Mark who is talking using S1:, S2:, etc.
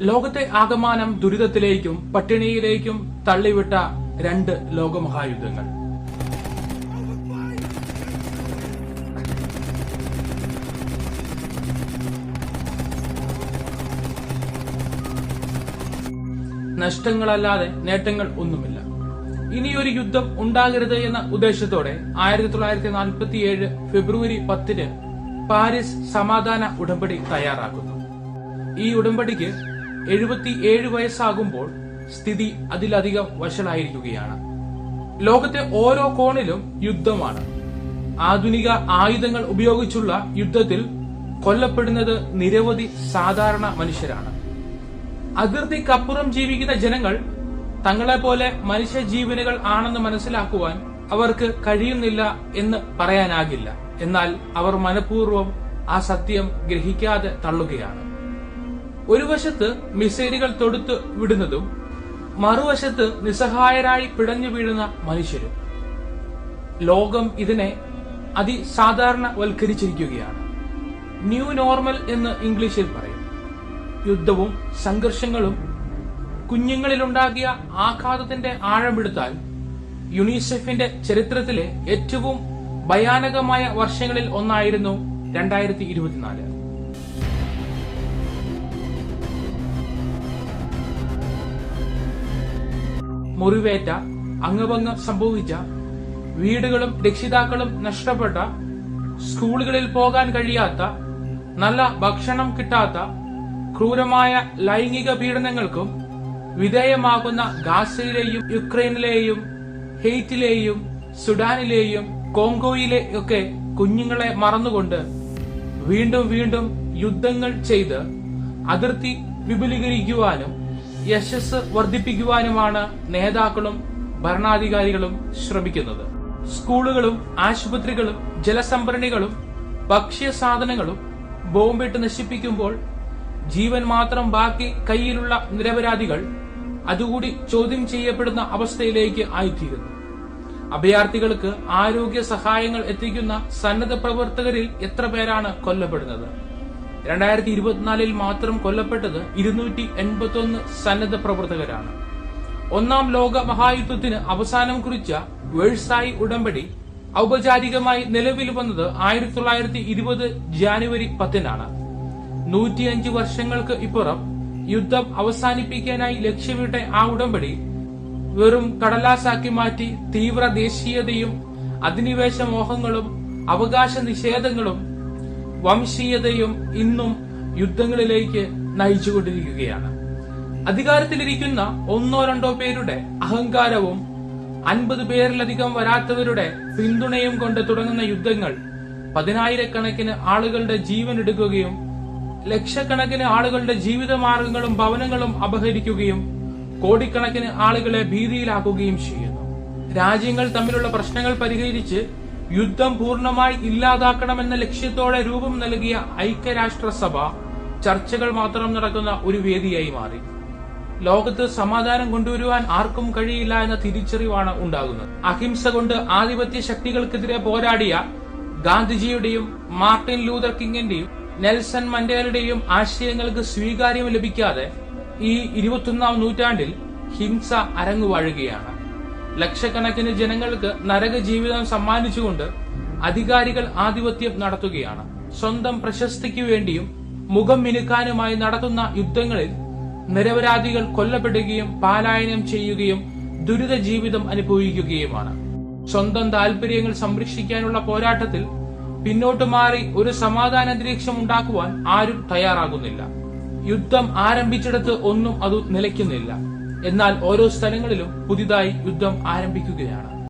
S1: ലോകത്തെ ആകമാനം ദുരിതത്തിലേക്കും പട്ടിണിയിലേക്കും തള്ളിവിട്ട രണ്ട് ലോകമഹായുദ്ധങ്ങൾ. നഷ്ടങ്ങളല്ലാതെ നേട്ടങ്ങൾ ഒന്നുമില്ല. ഇനിയൊരു യുദ്ധം ഉണ്ടാകരുത് എന്ന ഉദ്ദേശത്തോടെ ആയിരത്തി തൊള്ളായിരത്തി നാൽപ്പത്തിയേഴ് ഫെബ്രുവരി പത്തിന് പാരീസ് സമാധാന ഉടമ്പടി തയ്യാറാക്കുന്നു. ഈ ഉടമ്പടിക്ക് എഴുപത്തിയേഴ് വയസ്സാകുമ്പോൾ സ്ഥിതി അതിലധികം വഷളായിരിക്കുകയാണ്. ലോകത്തെ ഓരോ കോണിലും യുദ്ധമാണ്. ആധുനിക ആയുധങ്ങൾ ഉപയോഗിച്ചുള്ള യുദ്ധത്തിൽ കൊല്ലപ്പെടുന്നത് നിരവധി സാധാരണ മനുഷ്യരാണ്. അതിർത്തിക്കപ്പുറം ജീവിക്കുന്ന ജനങ്ങൾ തങ്ങളെപ്പോലെ മനുഷ്യജീവനുകൾ ആണെന്ന് മനസ്സിലാക്കുവാൻ അവർക്ക് കഴിയുന്നില്ല എന്ന് പറയാനാകില്ല. എന്നാൽ അവർ മനഃപൂർവം ആ സത്യം ഗ്രഹിക്കാതെ തള്ളുകയാണ്. ഒരു വശത്ത് മിസൈലുകൾ തൊടുത്ത് വിടുന്നതും മറുവശത്ത് നിസ്സഹായരായി പിടഞ്ഞു വീഴുന്ന മനുഷ്യരും. ലോകം ഇതിനെ അതിസാധാരണ അതിസാധാരണവൽക്കരിച്ചിരിക്കുകയാണ്. ന്യൂ നോർമൽ എന്ന് ഇംഗ്ലീഷിൽ പറയും. യുദ്ധവും സംഘർഷങ്ങളും കുഞ്ഞുങ്ങളിലുണ്ടാക്കിയ ആഘാതത്തിന്റെ ആഴമെടുത്താൽ യുണിസെഫിന്റെ ചരിത്രത്തിലെ ഏറ്റവും ഭയാനകമായ വർഷങ്ങളിൽ ഒന്നായിരുന്നു രണ്ടായിരത്തി ഇരുപത്തിനാല്. മുറിവേറ്റ അംഗഭംഗം സംഭവിച്ച വീടുകളും രക്ഷിതാക്കളും നഷ്ടപ്പെട്ട സ്കൂളുകളിൽ പോകാൻ കഴിയാത്ത നല്ല ഭക്ഷണം കിട്ടാത്ത ക്രൂരമായ ലൈംഗിക പീഡനങ്ങൾക്കും വിധേയമാകുന്ന ഗാസയിലെയും യുക്രൈനിലെയും ഹെയ്റ്റിലെയും സുഡാനിലെയും കോങ്കോയിലെ ഒക്കെ കുഞ്ഞുങ്ങളെ മറന്നുകൊണ്ട് വീണ്ടും വീണ്ടും യുദ്ധങ്ങൾ ചെയ്ത് അതിർത്തി വിപുലീകരിക്കുവാനും യശസ് വർദ്ധിപ്പിക്കുവാനുമാണ് നേതാക്കളും ഭരണാധികാരികളും ശ്രമിക്കുന്നത്. സ്കൂളുകളും ആശുപത്രികളും ജലസംഭരണികളും ഭക്ഷ്യ സാധനങ്ങളും ബോംബിട്ട് നശിപ്പിക്കുമ്പോൾ ജീവൻ മാത്രം ബാക്കി കയ്യിലുള്ള നിരപരാധികൾ അതുകൂടി ചോദ്യം ചെയ്യപ്പെടുന്ന അവസ്ഥയിലേക്ക് ആയിത്തീരുന്നു. അഭയാർത്ഥികൾക്ക് ആരോഗ്യ സഹായങ്ങൾ എത്തിക്കുന്ന സന്നദ്ധ പ്രവർത്തകരിൽ എത്ര പേരാണ് കൊല്ലപ്പെടുന്നത്? രണ്ടായിരത്തി ഇരുപത്തിനാലിൽ മാത്രം കൊല്ലപ്പെട്ടത് ഇരുന്നൂറ്റി എൺപത്തി ഒന്ന് സന്നദ്ധ പ്രവർത്തകരാണ്. ഒന്നാം ലോക മഹായുദ്ധത്തിന് അവസാനം കുറിച്ച വേഴ്സായി ഉടമ്പടി ഔപചാരികമായി നിലവിൽ വന്നത് ആയിരത്തി തൊള്ളായിരത്തി ഇരുപത് ജാനുവരി പത്തിനാണ്. നൂറ്റിയഞ്ച് വർഷങ്ങൾക്ക് ഇപ്പുറം യുദ്ധം അവസാനിപ്പിക്കാനായി ലക്ഷ്യമിട്ട ആ ഉടമ്പടി വെറും കടലാസാക്കി മാറ്റി തീവ്ര ദേശീയതയും അധിനിവേശ മോഹങ്ങളും അവകാശ നിഷേധങ്ങളും വംശീയതയും ഇന്നും യുദ്ധങ്ങളിലേക്ക് നയിച്ചുകൊണ്ടിരിക്കുകയാണ്. അധികാരത്തിലിരിക്കുന്ന ഒന്നോ രണ്ടോ പേരുടെ അഹങ്കാരവും അൻപത് പേരിലധികം വരാത്തവരുടെ പിന്തുണയും കൊണ്ട് തുടങ്ങുന്ന യുദ്ധങ്ങൾ പതിനായിരക്കണക്കിന് ആളുകളുടെ ജീവൻ എടുക്കുകയും ലക്ഷക്കണക്കിന് ആളുകളുടെ ജീവിതമാർഗങ്ങളും ഭവനങ്ങളും അപഹരിക്കുകയും കോടിക്കണക്കിന് ആളുകളെ ഭീതിയിലാക്കുകയും ചെയ്യുന്നു. രാജ്യങ്ങൾ തമ്മിലുള്ള പ്രശ്നങ്ങൾ പരിഹരിച്ച് യുദ്ധം പൂർണമായി ഇല്ലാതാക്കണമെന്ന ലക്ഷ്യത്തോടെ രൂപം നൽകിയ ഐക്യരാഷ്ട്രസഭ ചർച്ചകൾ മാത്രം നടക്കുന്ന ഒരു വേദിയായി മാറി. ലോകത്ത് സമാധാനം കൊണ്ടുവരുവാൻ ആർക്കും കഴിയില്ല എന്ന തിരിച്ചറിവാണ് ഉണ്ടാകുന്നത്. അഹിംസ കൊണ്ട് ആധിപത്യ ശക്തികൾക്കെതിരെ പോരാടിയ ഗാന്ധിജിയുടെയും മാർട്ടിൻ ലൂതർ കിങ്ങിന്റെയും നെൽസൺ മണ്ടേലയുടെയും ആശയങ്ങൾക്ക് സ്വീകാര്യം ലഭിക്കാതെ ഈ ഇരുപത്തൊന്നാം നൂറ്റാണ്ടിൽ ഹിംസ അരങ്ങുവാഴുകയാണ്. ലക്ഷക്കണക്കിന് ജനങ്ങൾക്ക് നരക ജീവിതം സമ്മാനിച്ചുകൊണ്ട് അധികാരികൾ ആധിപത്യം നടത്തുകയാണ്. സ്വന്തം പ്രശസ്തിക്ക് വേണ്ടിയും മുഖം മിനുക്കാനുമായി നടത്തുന്ന യുദ്ധങ്ങളിൽ നിരപരാധികൾ കൊല്ലപ്പെടുകയും പാലായനം ചെയ്യുകയും ദുരിത ജീവിതം അനുഭവിക്കുകയുമാണ്. സ്വന്തം താല്പര്യങ്ങൾ സംരക്ഷിക്കാനുള്ള പോരാട്ടത്തിൽ പിന്നോട്ട് മാറി ഒരു സമാധാന അന്തരീക്ഷം ഉണ്ടാക്കുവാൻ ആരും തയ്യാറാകുന്നില്ല. യുദ്ധം ആരംഭിച്ചിടത്ത് ഒന്നും അത് നിലയ്ക്കുന്നില്ല. എന്നാൽ ഓരോ സ്ഥലങ്ങളിലും പുതിയതായി യുദ്ധം ആരംഭിക്കുകയാണ്.